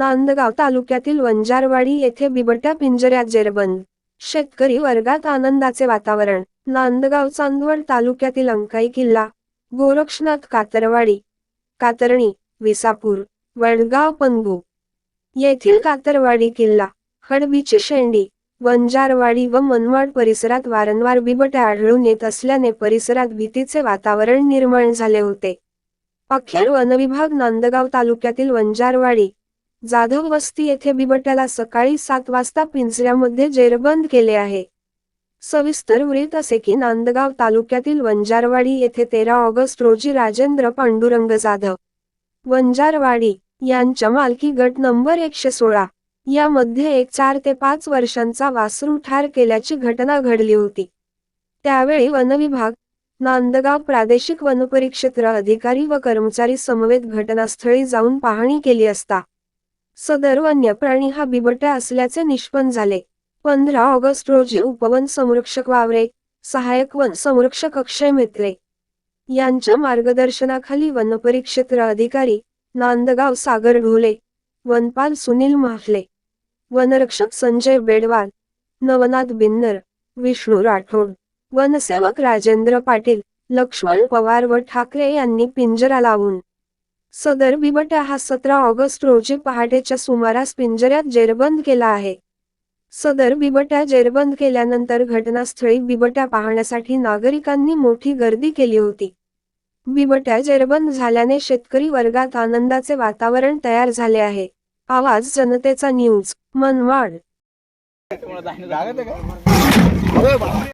नांदगाव तालुक्यातील वंजारवाडी येथे बिबट्या पिंजऱ्यात जेरबंद. शेतकरी वर्गात आनंदाचे वातावरण. नांदगाव चांदवड तालुक्यातील अंकाई किल्ला. गोरक्षनाथ कातरवाडी. कातरणी विसापूर वडगाव पणगू येथील कातरवाडी किल्ला. हडबीची शेंडी. वंजारवाडी व मनमाड परिसरात वारंवार बिबट्या आढळून येत असल्याने परिसरात भीतीचे वातावरण निर्माण झाले होते. अखेर वनविभाग नांदगाव तालुक्यातील वंजारवाडी जाधव वस्ती येथे बिबट्याला सकाळी सात वाजता पिंजऱ्यामध्ये जेरबंद केले आहे. सविस्तर वृत्त असे की नांदगाव तालुक्यातील वंजारवाडी येथे तेरा ऑगस्ट रोजी राजेंद्र पांडुरंग जाधव वंजारवाडी यांच्या मालकी गट नंबर एकशे सोळा यामध्ये एक चार ते पाच वर्षांचा वासरू ठार केल्याची घटना घडली होती. त्यावेळी वनविभाग नांदगाव प्रादेशिक वनपरिक्षेत्र अधिकारी व कर्मचारी समवेत घटनास्थळी जाऊन पाहणी केली असता सदर वन्य प्राणी हा बिबट्या असल्याचे निष्पन्न झाले. पंधरा ऑगस्ट रोजी उपवन संरक्षक वावरे सहायक वन संरक्षक अक्षय मित्रे यांच्या मार्गदर्शनाखाली वनपरिक्षेत्र अधिकारी नांदगाव सागर ढोले वनपाल सुनील महाफले वनरक्षक संजय बेडवाल नवनाथ बिन्नर विष्णू राठोड वनसेवक राजेंद्र पाटील लक्ष्मण पवार व ठाकरे यांनी पिंजरा लावून सदर बिबट्या हा सतरा ऑगस्ट रोजी पहाटेच्या सुमारास पिंजऱ्यात जेरबंद केला आहे. सदर बिबट्या जेरबंद केल्यानंतर घटनास्थळी बिबट्या पाहण्यासाठी नागरिकांनी मोठी गर्दी केली होती. बिबट्या जेरबंद झाल्याने शेतकरी वर्गात आनंदाचे वातावरण तयार झाले आहे. आवाज जनतेचा न्यूज मनवाड.